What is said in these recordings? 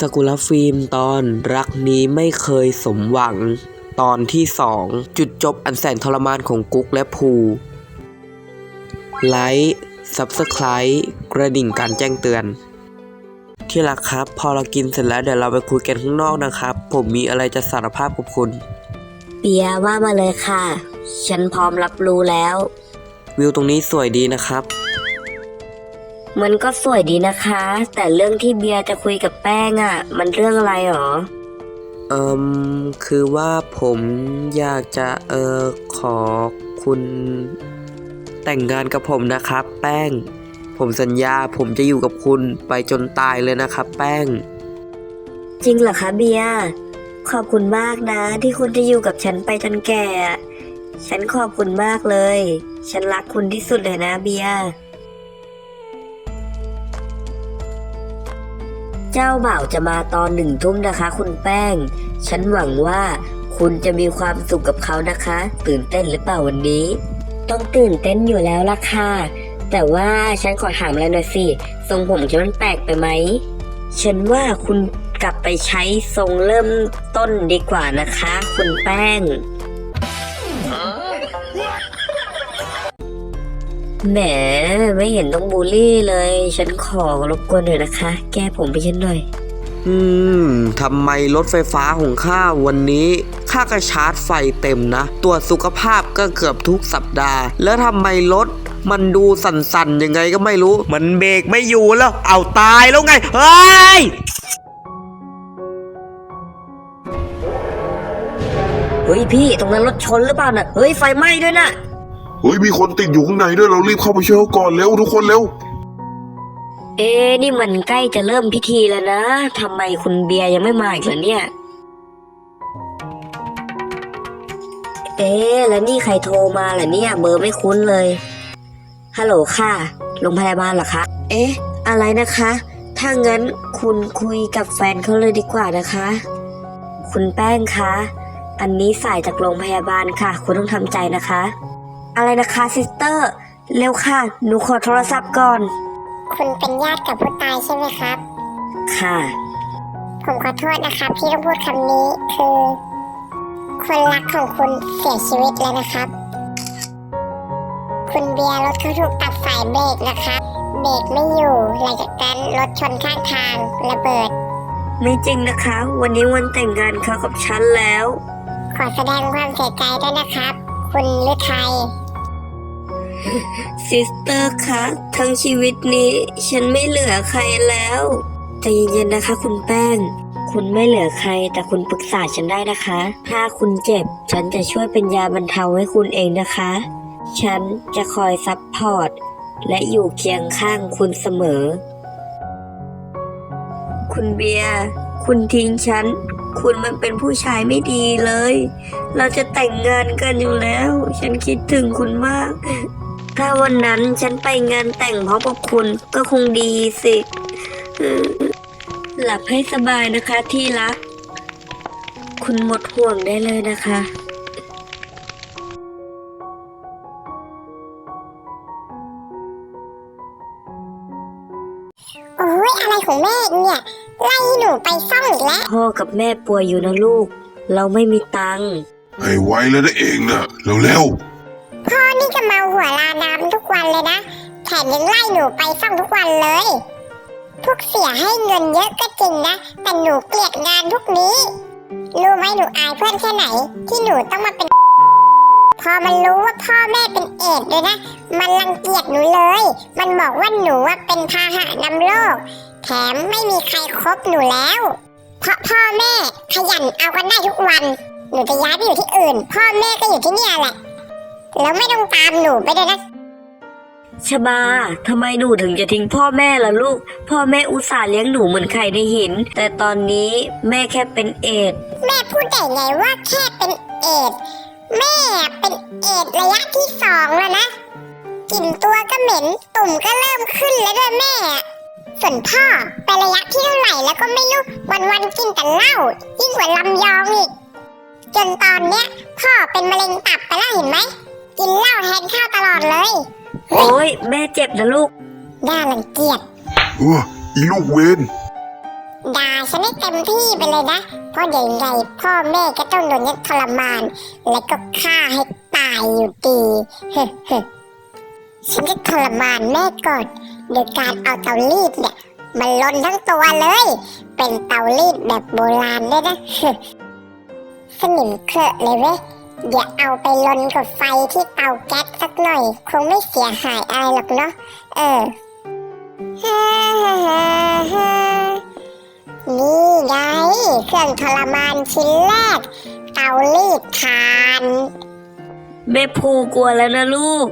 สกุลฟิล์มตอนรักนี้ไม่เคยสมหวัง ตอนที่สองจุดจบอันแสนทรมานของกุ๊กและภูไลค์ซับสไคร b ์กระดิ่งการแจ้งเตือน ที่รักครับ พอเรากินเสร็จแล้วเดี๋ยวเราไปคุยกันข้างนอกนะครับ ผมมีอะไรจะสารภาพกับคุณ เปียว่ามาเลยค่ะ ฉันพร้อมรับรู้แล้ว วิวตรงนี้สวยดีนะครับ มันก็สวยดีนะคะ แต่เรื่องที่เบียร์จะคุยกับแป้งอะ่ะ มันเรื่องอะไรหรอ เอิมคือว่าผมอยากจะเออขอคุณแต่งงานกับผมนะครับ แป้ง ผมสัญญาผมจะอยู่กับคุณไปจนตายเลยนะครับ แป้ง จริงเหรอคะเบียร์ขอบคุณมากนะ ที่คุณจะอยู่กับฉันไปจนแก่อะฉันขอบคุณมากเลย ฉันรักคุณที่สุดเลยนะเบียร์ เจ้าบ่าวจะมาตอนหนึ่งทุ่มนะคะ คุณแป้ง ฉันหวังว่าคุณจะมีความสุขกับเขานะคะ ตื่นเต้นหรือเปล่าวันนี้ ต้องตื่นเต้นอยู่แล้วล่ะค่ะ แต่ว่าฉันขอถามอะไรหน่อยสิ ทรงผมฉันมันแปลกไปไหม ฉันว่าคุณกลับไปใช้ทรงเริ่มต้นดีกว่านะคะ คุณแป้ง แหมไม่เห็นต้องบูลลี่เลย ฉันขอรบกวนหน่อยนะคะ แก้ผมไปฉันหน่อย อืมทำไมรถไฟฟ้าของข้าวันนี้ข้าก็ชาร์จไฟเต็มนะ ตรวจสุขภาพก็เกือบทุกสัปดาห์ แล้วทำไมรถมันดูสั่นๆยังไงก็ไม่รู้ มันเบรกไม่อยู่แล้ว เอาตายแล้วไง เฮ้ยเฮ้ยพี่ตรงนั้นรถชนหรือเปล่าน่ะ เฮ้ยไฟไหม้ด้วยน่ะ เฮ้ยมีคนติดอยู่ข้างในด้วยเรารีบเข้าไปช่วยเขาก่อนเร็วทุกคนเร็ว เอ๊ะนี่มันใกล้จะเริ่มพิธีแล้วนะทำไมคุณเบียร์ยังไม่มาอีกล่ะเนี่ย เอ๊ะแล้วนี่ใครโทรมาล่ะเนี่ยเบอร์ไม่คุ้นเลยฮัลโหลค่ะโรงพยาบาลเหรอคะ เอ๊ะ อะไรนะคะ ถ้างั้นคุณคุยกับแฟนเขาเลยดีกว่านะคะ คุณแป้งคะ อันนี้สายจากโรงพยาบาลค่ะ คุณต้องทำใจนะคะ อะไรนะคะซิสเตอร์ เร็วค่ะ หนูขอโทรศัพท์ก่อน คุณเป็นญาติกับผู้ตายใช่ไหมครับ ค่ะ ผมขอโทษนะครับที่ต้องพูดคำนี้คือ คนรักของคุณเสียชีวิตแล้วนะครับ คุณเบียร์รถเขาถูกตัดสายเบรกนะครับ เบรกไม่อยู่ หลังจากนั้นรถชนข้างทางระเบิด ไม่จริงนะคะ วันนี้วันแต่งงานเขากับฉันแล้ว ขอแสดงความเสียใจด้วยนะครับ คุณฤทัย ซิสเตอร์คะทั้งชีวิตนี้ ฉันไม่เหลือใครแล้วใจเย็นๆนะคะ คุณแป้ง คุณไม่เหลือใคร แต่คุณปรึกษาฉันได้นะคะ ถ้าคุณเจ็บ ฉันจะช่วยเป็นยาบรรเทาให้คุณเองนะคะ ฉันจะคอยซัพพอร์ตและอยู่เคียงข้างคุณเสมอ คุณเบียร์ คุณทิ้งฉัน คุณมันเป็นผู้ชายไม่ดีเลย เราจะแต่งงานกันอยู่แล้ว ฉันคิดถึงคุณมาก ถ้าวันนั้นฉันไปงานแต่งพร้อมกับคุณก็คงดีสิหลับให้สบายนะคะที่รัก คุณหมดห่วงได้เลยนะคะโอ้ยอะไรของแม่เนี่ย ไล่หนูไปซ่องอีกแล้ว พ่อกับแม่ป่วยอยู่นะลูก เราไม่มีตังค์ให้ไวแล้วนะเองนะเร็วพ่อนี่ก็เมาหัวลาน้ำทุกวันเลยนะ แถมยังไล่หนูไปซ่องทุกวันเลย พวกเสียให้เงินเยอะก็จริงนะ แต่หนูเกลียดงานพวกนี้ รู้ไหมหนูอายเพื่อนแค่ไหน ที่หนูต้องมาเป็น พอมันรู้ว่าพ่อแม่เป็นเอดส์ด้วยนะ มันรังเกียจหนูเลย มันบอกว่าหนูว่าเป็นพาหะนำโรค แถมไม่มีใครคบหนูแล้ว เพราะพ่อแม่ขยันเอากันได้ทุกวัน หนูจะย้ายไปอยู่ที่อื่น พ่อแม่ก็อยู่ที่เนี่ยแหละ แล้วไม่ต้องตามหนูไปด้วยนะชบาทำไมหนูถึงจะทิ้งพ่อแม่ล่ะลูก พ่อแม่อุตส่าห์เลี้ยงหนูเหมือนไข่ในหิน แต่ตอนนี้แม่แค่เป็นเอดส์แม่พูดได้ไงว่าแค่เป็นเอดส์แม่เป็นเอดส์ระยะที่สองแล้วนะ กลิ่นตัวก็เหม็น ตุ่มก็เริ่มขึ้นแล้วด้วยแม่ ส่วนพ่อเป็นระยะที่เท่าไหร่แล้วก็ไม่รู้วันวันๆกินแต่เหล้ายิ่งกว่าลำยองอีก จนตอนเนี้ย พ่อเป็นมะเร็งตับไปแล้วเห็นไหม กินเหล้าแทนข้าวตลอดเลย โอ้ยแม่เจ็บนะลูก น่ารังเกียจๆเอออีลูกเวนด่าฉันให้เต็มที่ไปเลยนะ เพราะเดี๋ยวยังไงพ่อแม่ก็ต้องโดนยัดทรมาน และก็ฆ่าให้ตายอยู่ดีฉันจะทรมานแม่ก่อน โดยการเอาเตารีดเนี่ยมันลนทั้งตัวเลย เป็นเตารีดแบบโบราณด้วยนะสนิมเคอะเลยเว้ยอย่าเอาไปลนกับไฟที่เตาแก๊สสักหน่อย คงไม่เสียหายอะไรหรอกเนาะเออฮ่าฮ่าฮ่าฮ่านี่ไงเครื่องทรมานชิ้นแรก เตารีดทานแม่ภูกลัวแล้วนะลูก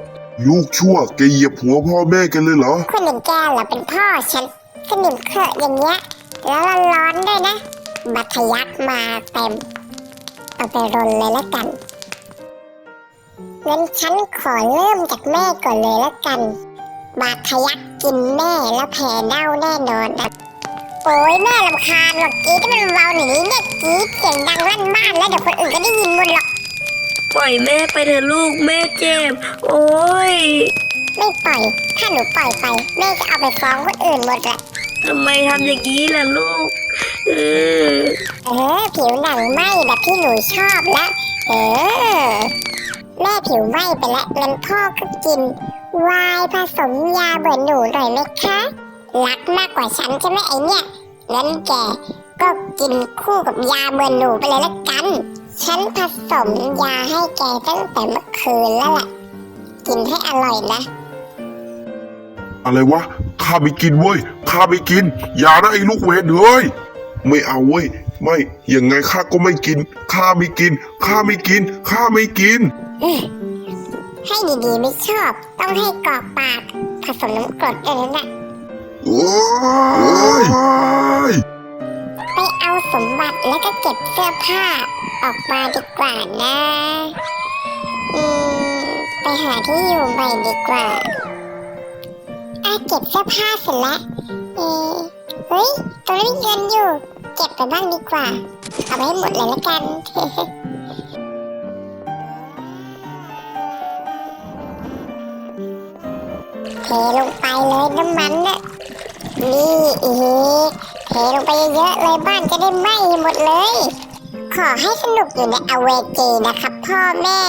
ลูกชั่วแกเหยียบหัวพ่อแม่กันเลยเหรอ คนหนึ่างแกเหรอเป็นพ่อฉันสนิมเคอะอย่างเงี้ย แล้วร้อนๆด้วยนะ บัตรทะยักมาเต็ม เอาไปรนเลยละกันงั้นฉันขอเริ่มจากแม่ก่อนเลยละกัน บาดทะยักกินแม่แล้วแผลเน่าแน่นอนนะโอ้ยแม่ลำคาญหรอกกรีดให้มันเบาหน่อยนี้เนี่ยกรีดเสียงดังลั่นบ้านแล้วเดี๋ยวคนอื่นก็ได้ยินหมดหรอก ปล่อยแม่ไปเถอะลูกแม่เจ็บ โอ้ยไม่ปล่อย ถ้าหนูปล่อยไป แม่จะเอาไปฟ้องคนอื่นหมดแหละทำไมทำอย่างนี้ล่ะลูก เออเออผิวหนังไหมแบบที่หนูชอบแล้วเออ แม่ผิวไหมไปแล้วงั้นพ่อก็กินไวน์ผสมยาเบื่อหนูหน่อยไหมคะ รักมากกว่าฉันใช่ไหมไอเนี่ยงั้นแกก็กินคู่กับยาเบื่อหนูไปเลยละกัน ฉันผสมยาให้แกตั้งแต่เมื่อคืนแล้วแหละกินให้อร่อยนะ อะไรวะ ข้าไม่กินเว้ย ข้าไม่กิน อย่านะไอ้ลูกเวรเฮ้ย ไม่เอาเว้ย ไม่ ยังไงข้าก็ไม่กิน ข้าไม่กิน ข้าไม่กิน ข้าไม่กิน ให้ดีๆไม่ชอบ ต้องให้กรอกปากผสมน้ำกรดด้วยนะโอ้ย ไปเอาสมบัติแล้วก็เก็บเสื้อผ้า ออกมาดีกว่านะอืมไปหาที่อยู่ใหม่ดีกว่าอะเก็บเสื้อผ้าเสร็จแล้วเอะเฮ้ยตรงนี้มีเงินอยู่ เก็บไปบ้างดีกว่า เอาไปให้หมดเลยละกัน เทลงไปเลยน้ำมันน่ะนี่อีกเทลงไปเยอะๆเลยบ้านจะได้ไหม้หมดเลย ขอให้สนุกอยู่ในอเวจีนะครับพ่อแม่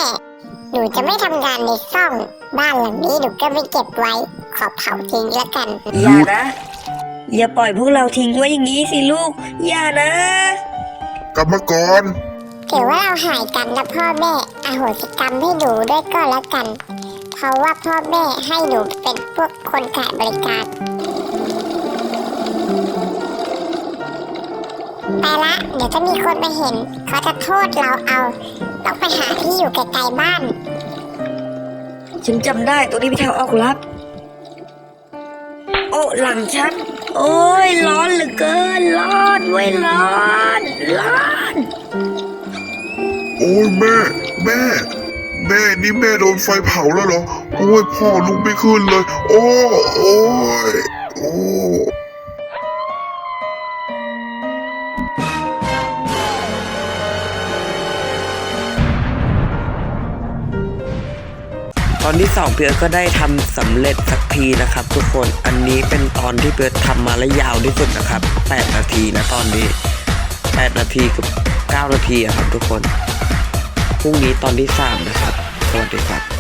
หนูจะไม่ทำงานในซ่อง บ้านหลังนี้หนูก็ไม่เก็บไว้ ขอเผาทิ้งแล้วกัน อย่านะ อย่าปล่อยพวกเราทิ้งไว้อย่างนี้สิลูก อย่านะ กลับมาก่อนถือว่าเราหายกันนะพ่อแม่อโหสิกรรมให้หนูด้วยก็แล้วกัน เพราะว่าพ่อแม่ให้หนูเป็นพวกคนขายบริการ ไปละ เดี๋ยวจะมีคนมาเห็น เขาจะโทษเราเอาต้องไปหาที่อยู่ไกลๆบ้าน ฉันจำได้ตรงนี้มีทางออกลับ โอ้หลังฉัน โอ้ยร้อนเหลือเกิน ร้อนไว้ยร้อนร้อนโอ้ยแม่แม่ แม่นี่แม่โดนไฟเผาแล้วเหรอ โอ้ยพ่อลุกไม่ขึ้นเลย โอ้โอ้ยโอ้ ตอนที่สองเปียก็ได้ทำสำเร็จสักทีนะครับ ทุกคนอันนี้เป็นตอนที่เพื่อทำมาและยาวที่สุดนะครับ 8 นาทีนะตอนนี้ 8 นาทีกับ9นาทีครับทุกคนพรุ่งนี้ตอนที่3นะครับสวัสดีครับ